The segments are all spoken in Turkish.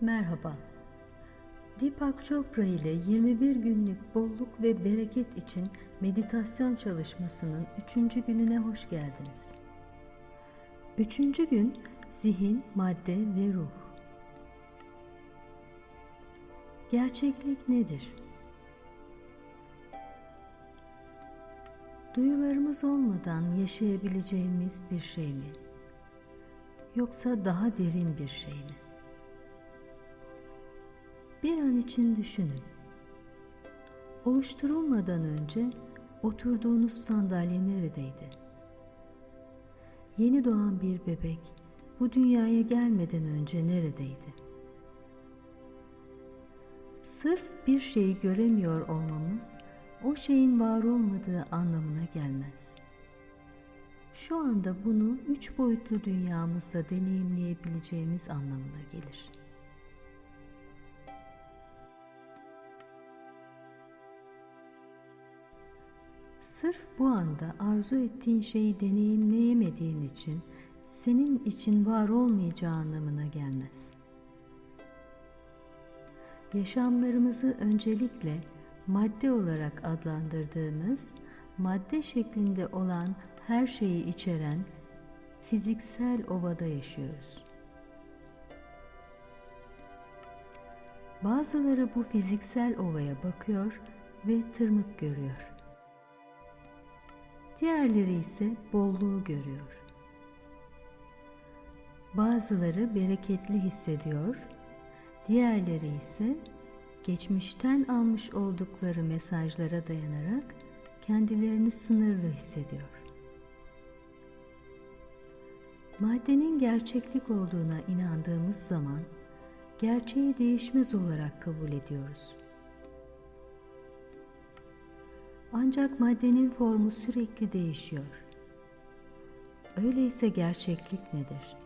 Merhaba. Deepak Chopra ile 21 günlük bolluk ve bereket için meditasyon çalışmasının 3. gününe hoş geldiniz. 3. gün zihin, madde ve ruh. Gerçeklik nedir? Duyularımız olmadan yaşayabileceğimiz bir şey mi? Yoksa daha derin bir şey mi? Bir an için düşünün. Oluşturulmadan önce oturduğunuz sandalye neredeydi? Yeni doğan bir bebek bu dünyaya gelmeden önce neredeydi? Sırf bir şeyi göremiyor olmamız o şeyin var olmadığı anlamına gelmez. Şu anda bunu üç boyutlu dünyamızda deneyimleyebileceğimiz anlamına gelir.'' Sırf bu anda arzu ettiğin şeyi deneyimleyemediğin için senin için var olmayacağı anlamına gelmez. Yaşamlarımızı öncelikle madde olarak adlandırdığımız, madde şeklinde olan her şeyi içeren fiziksel ovada yaşıyoruz. Bazıları bu fiziksel ovaya bakıyor ve tırmık görüyor. Diğerleri ise bolluğu görüyor. Bazıları bereketli hissediyor, diğerleri ise geçmişten almış oldukları mesajlara dayanarak kendilerini sınırlı hissediyor. Maddenin gerçeklik olduğuna inandığımız zaman gerçeği değişmez olarak kabul ediyoruz. Ancak maddenin formu sürekli değişiyor. Öyleyse gerçeklik nedir?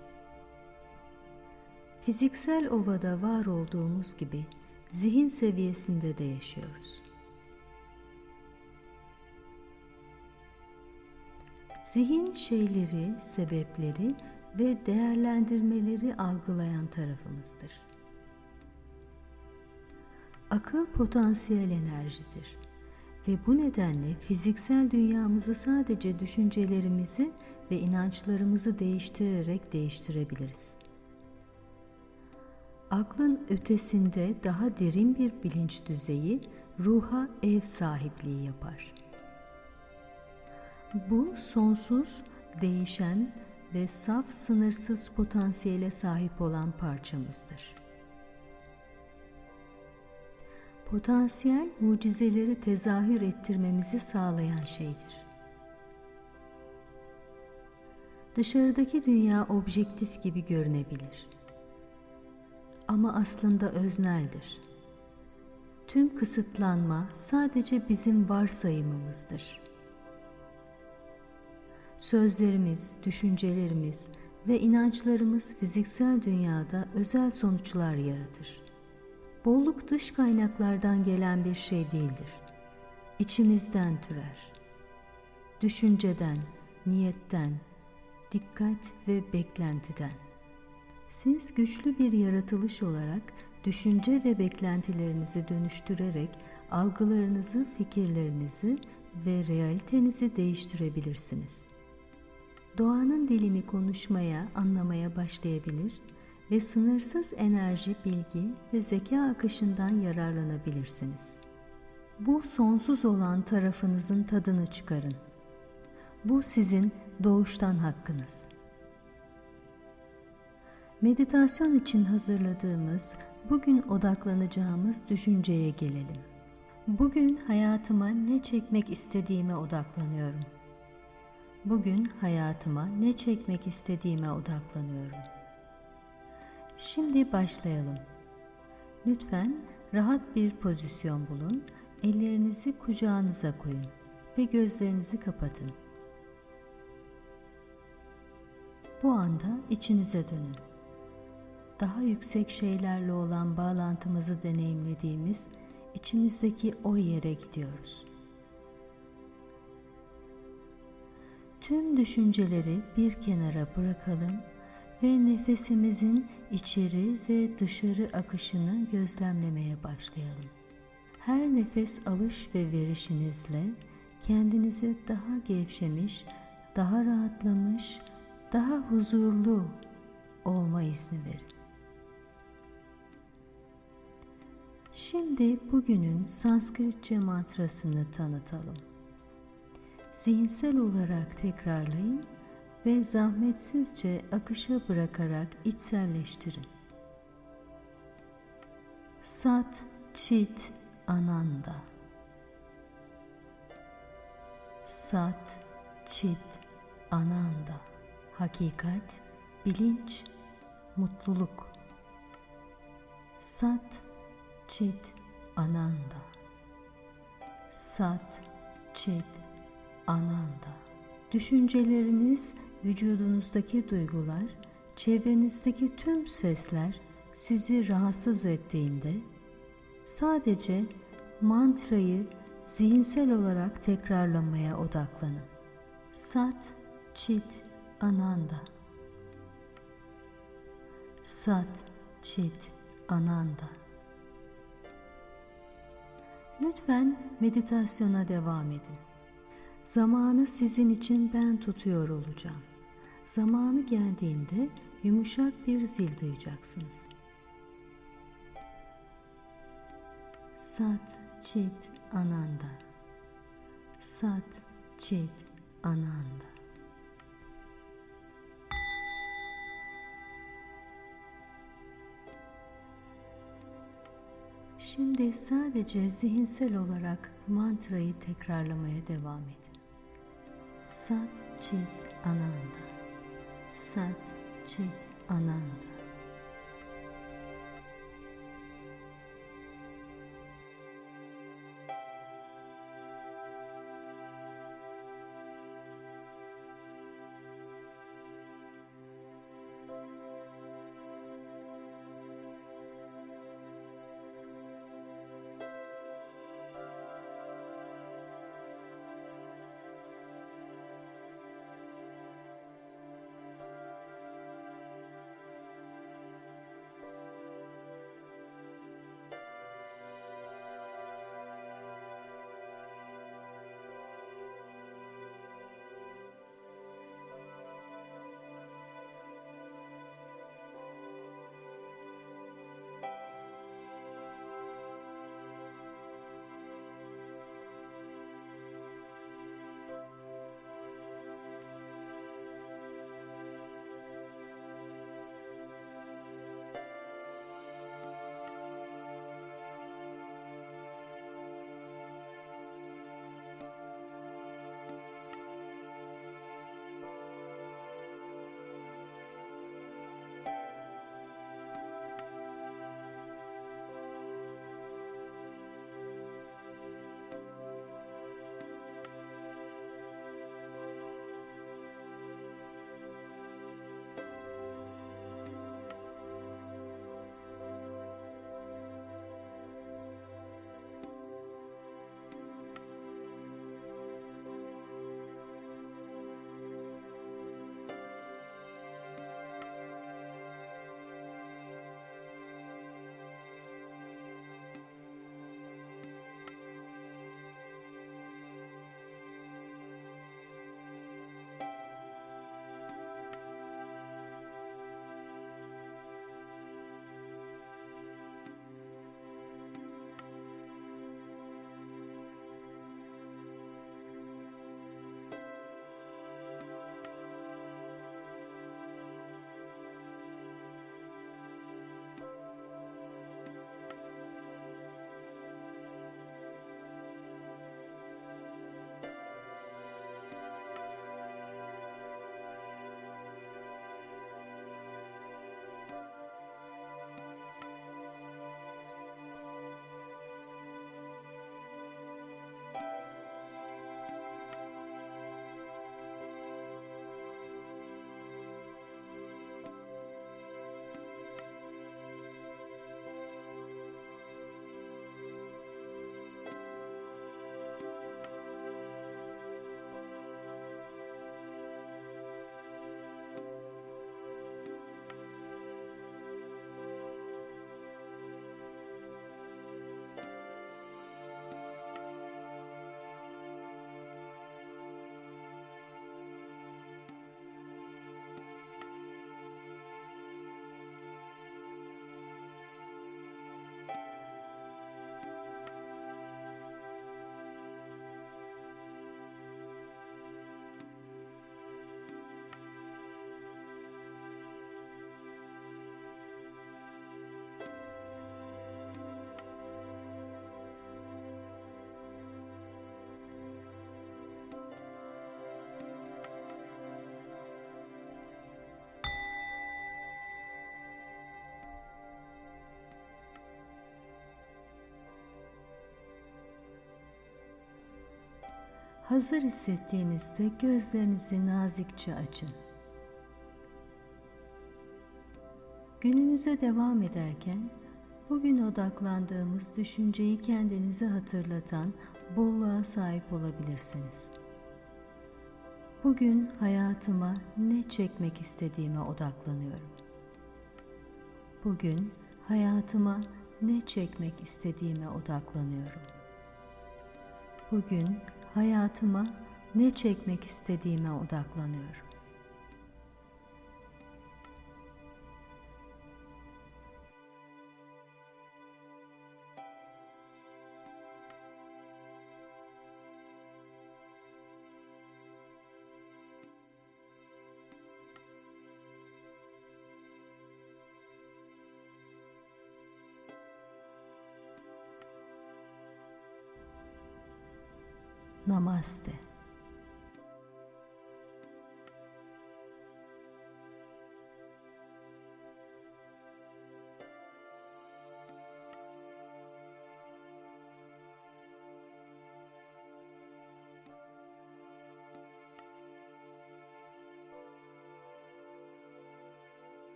Fiziksel ovada var olduğumuz gibi zihin seviyesinde de yaşıyoruz. Zihin şeyleri, sebepleri ve değerlendirmeleri algılayan tarafımızdır. Akıl potansiyel enerjidir ve bu nedenle fiziksel dünyamızı sadece düşüncelerimizi ve inançlarımızı değiştirerek değiştirebiliriz. Aklın ötesinde daha derin bir bilinç düzeyi ruha ev sahipliği yapar. Bu sonsuz, değişen ve saf sınırsız potansiyele sahip olan parçamızdır. Potansiyel mucizeleri tezahür ettirmemizi sağlayan şeydir. Dışarıdaki dünya objektif gibi görünebilir. Ama aslında özneldir. Tüm kısıtlanma sadece bizim varsayımımızdır. Sözlerimiz, düşüncelerimiz ve inançlarımız fiziksel dünyada özel sonuçlar yaratır. Bolluk dış kaynaklardan gelen bir şey değildir. İçimizden türer. Düşünceden, niyetten, dikkat ve beklentiden. Siz güçlü bir yaratılış olarak düşünce ve beklentilerinizi dönüştürerek algılarınızı, fikirlerinizi ve realitenizi değiştirebilirsiniz. Doğanın dilini konuşmaya, anlamaya başlayabilir ve sınırsız enerji, bilgi ve zeka akışından yararlanabilirsiniz. Bu sonsuz olan tarafınızın tadını çıkarın. Bu sizin doğuştan hakkınız. Meditasyon için hazırladığımız, bugün odaklanacağımız düşünceye gelelim. Bugün hayatıma ne çekmek istediğime odaklanıyorum. Bugün hayatıma ne çekmek istediğime odaklanıyorum. Şimdi başlayalım. Lütfen rahat bir pozisyon bulun, ellerinizi kucağınıza koyun ve gözlerinizi kapatın. Bu anda içinize dönün. Daha yüksek şeylerle olan bağlantımızı deneyimlediğimiz içimizdeki o yere gidiyoruz. Tüm düşünceleri bir kenara bırakalım ve nefesimizin içeri ve dışarı akışını gözlemlemeye başlayalım. Her nefes alış ve verişinizle kendinizi daha gevşemiş, daha rahatlamış, daha huzurlu olma izni verin. Şimdi bugünün Sanskritçe mantrasını tanıtalım. Zihinsel olarak tekrarlayın ve zahmetsizce akışa bırakarak içselleştirin. Sat Chit Ananda. Sat Chit Ananda. Hakikat, bilinç, mutluluk. Sat Chit Ananda. Sat Chit Ananda. Düşünceleriniz, vücudunuzdaki duygular, çevrenizdeki tüm sesler sizi rahatsız ettiğinde sadece mantrayı zihinsel olarak tekrarlamaya odaklanın. Sat Chit Ananda Sat Chit Ananda Lütfen meditasyona devam edin. Zamanı sizin için ben tutuyor olacağım. Zamanı geldiğinde yumuşak bir zil duyacaksınız. Sat Chit Ananda Sat Chit Ananda Şimdi sadece zihinsel olarak mantrayı tekrarlamaya devam edin. Sat Chit Ananda Sat Chit Ananda Hazır hissettiğinizde gözlerinizi nazikçe açın. Gününüze devam ederken bugün odaklandığımız düşünceyi kendinize hatırlatan bolluğa sahip olabilirsiniz. Bugün hayatıma ne çekmek istediğime odaklanıyorum. Bugün hayatıma ne çekmek istediğime odaklanıyorum. Bugün hayatıma ne çekmek istediğime odaklanıyorum. Намасте.